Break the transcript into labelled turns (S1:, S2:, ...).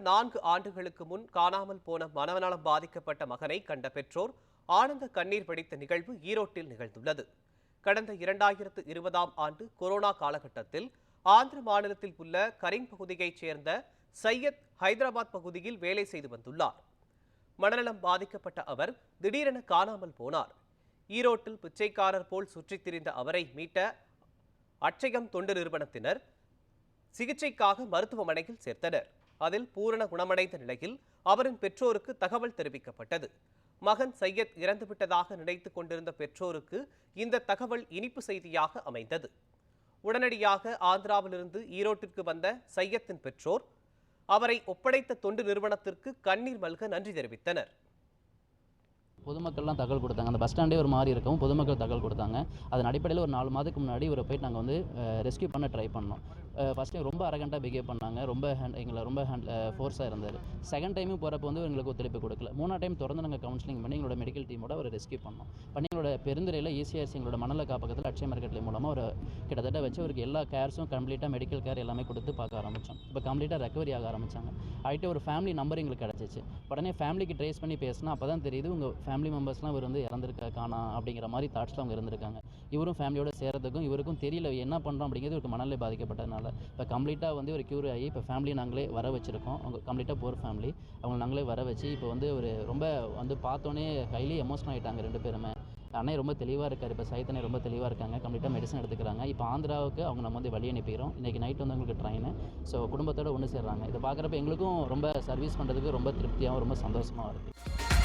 S1: நான்கு ஆண்டுகளுக்கு முன் காணாமல் போன மனநலம் பாதிக்கப்பட்ட மகனை கண்ட பெற்றோர் ஆனந்த கண்ணீர் வடித்த நிகழ்வு ஈரோட்டில் நிகழ்ந்துள்ளது. கடந்த இரண்டாயிரத்து இருபதாம் ஆண்டு கொரோனா காலகட்டத்தில் ஆந்திர மாநிலத்தில் உள்ள கரிங் பகுதியைச் சேர்ந்த சையத் ஹைதராபாத் பகுதியில் வேலை செய்து வந்துள்ளார். மனநலம் பாதிக்கப்பட்ட அவர் திடீரென காணாமல் போனார். ஈரோட்டில் பிச்சைக்காரர் போல் சுற்றித் திரிந்த அவரை மீட்ட அட்சயம் தொண்டு நிறுவனத்தினர் சிகிச்சைக்காக மருத்துவமனையில் சேர்த்தனர். அதில் பூரண குணமடைந்த நிலையில் அவரின் பெற்றோருக்கு தகவல் தெரிவிக்கப்பட்டது. மகன் சையத் இறந்துவிட்டதாக நினைத்துக் கொண்டிருந்த பெற்றோருக்கு இந்த தகவல் இனிப்பு செய்தியாக அமைந்தது. உடனடியாக ஆந்திராவிலிருந்து ஈரோட்டிற்கு வந்த சையத்தின் பெற்றோர் அவரை ஒப்படைத்த தொண்டு நிறுவனத்திற்கு கண்ணீர் மல்க நன்றி தெரிவித்தனர்.
S2: பொதுமக்கள்லாம் தகவல் கொடுத்தாங்க. அந்த பஸ் ஸ்டாண்டே ஒரு மாதிரி இருக்கும் பொதுமக்கள் தகவல் கொடுத்தாங்க. அதன் அடிப்படையில் ஒரு நாலு மாதத்துக்கு முன்னாடி இவரை போயிட்டு நாங்கள் வந்து ரெஸ்க்யூ பண்ண ட்ரை பண்ணோம். ஃபஸ்ட் டைம் ரொம்ப அரகண்டாக பிஹேவ் பண்ணாங்க. ரொம்ப ஹேண்ட் எங்களை ரொம்ப ஹேண்ட் ஃபோர்ஸாக இருந்தார். செகண்ட் டைமும் போகிறப்ப வந்து எங்களுக்கு ஒத்துழைப்பு கொடுக்கல. மூணா டைம் தொடர்ந்து நாங்கள் கவுன்சிலிங் பண்ணி எங்களோட மெடிக்கல் டீமோட அவரை ரெஸ்க்யூ பண்ணோம். பண்ணி எங்களோட பெருந்துறையில் ஈசிஆர்சி எங்களோட மணல காப்பகத்தில் அட்சய மார்க்கெட்லி மூலமாக ஒரு கிட்டத்தட்ட வச்சு அவருக்கு எல்லா கேர்ஸும் கம்ப்ளீட்டாக மெடிக்கல் கேர் எல்லாமே கொடுத்து பார்க்க ஆரம்பித்தோம் இப்போ கம்ப்ளீட்டாக ரெக்கவரி ஆக ஆரம்பித்தாங்க ஆகிட்டு ஒரு ஃபேமிலி நம்பர் எங்களுக்கு கிடச்சிச்சு. உடனே ஃபேமிலிக்கு ட்ரேஸ் பண்ணி பேசினா அப்போ தான் தெரியுது உங்கள் ஃபேமிலி மெம்பர்ஸ்லாம் இவர் வந்து இறந்துருக்கா காணா அப்படிங்கிற மாதிரி தாட்ஸில் அவங்க இருந்திருக்காங்க. இவரும் ஃபேமிலியோட சேர்றதுக்கும் இவருக்கும் தெரியல என்ன பண்ணுறோம் அப்படிங்கிறது இவருக்கு மனநிலை பாதிக்கப்பட்டதுனால. இப்போ கம்ப்ளீட்டாக வந்து ஒரு க்யூர் ஆகி இப்போ ஃபேமிலி நாங்களே வர வச்சுருக்கோம். அவங்க கம்ப்ளீட்டாக போகிற ஃபேமிலி அவங்க நாங்களே வர வச்சு இப்போ வந்து ஒரு ரொம்ப வந்து பார்த்தோன்னே ஹைலி எமோஷனல் ஆகிட்டாங்க ரெண்டு பேருமே. அண்ணே ரொம்ப தெளிவாக இருக்கார். இப்போ சைத்தனே ரொம்ப தெளிவாக இருக்காங்க. கம்ப்ளீட்டாக மெடிசன் எடுத்துக்கிறாங்க. இப்போ ஆந்திராவுக்கு அவங்க நம்ம வந்து வழி அனுப்பிக்கிறோம். இன்றைக்கி நைட் வந்து அவங்களுக்கு ட்ரெயின் ஸோ குடும்பத்தோட ஒன்று சேர்றாங்க. இதை பார்க்குறப்ப எங்களுக்கும் ரொம்ப சர்வீஸ் பண்ணுறதுக்கு ரொம்ப திருப்தியாகவும் ரொம்ப சந்தோஷமாகவும் இருக்குது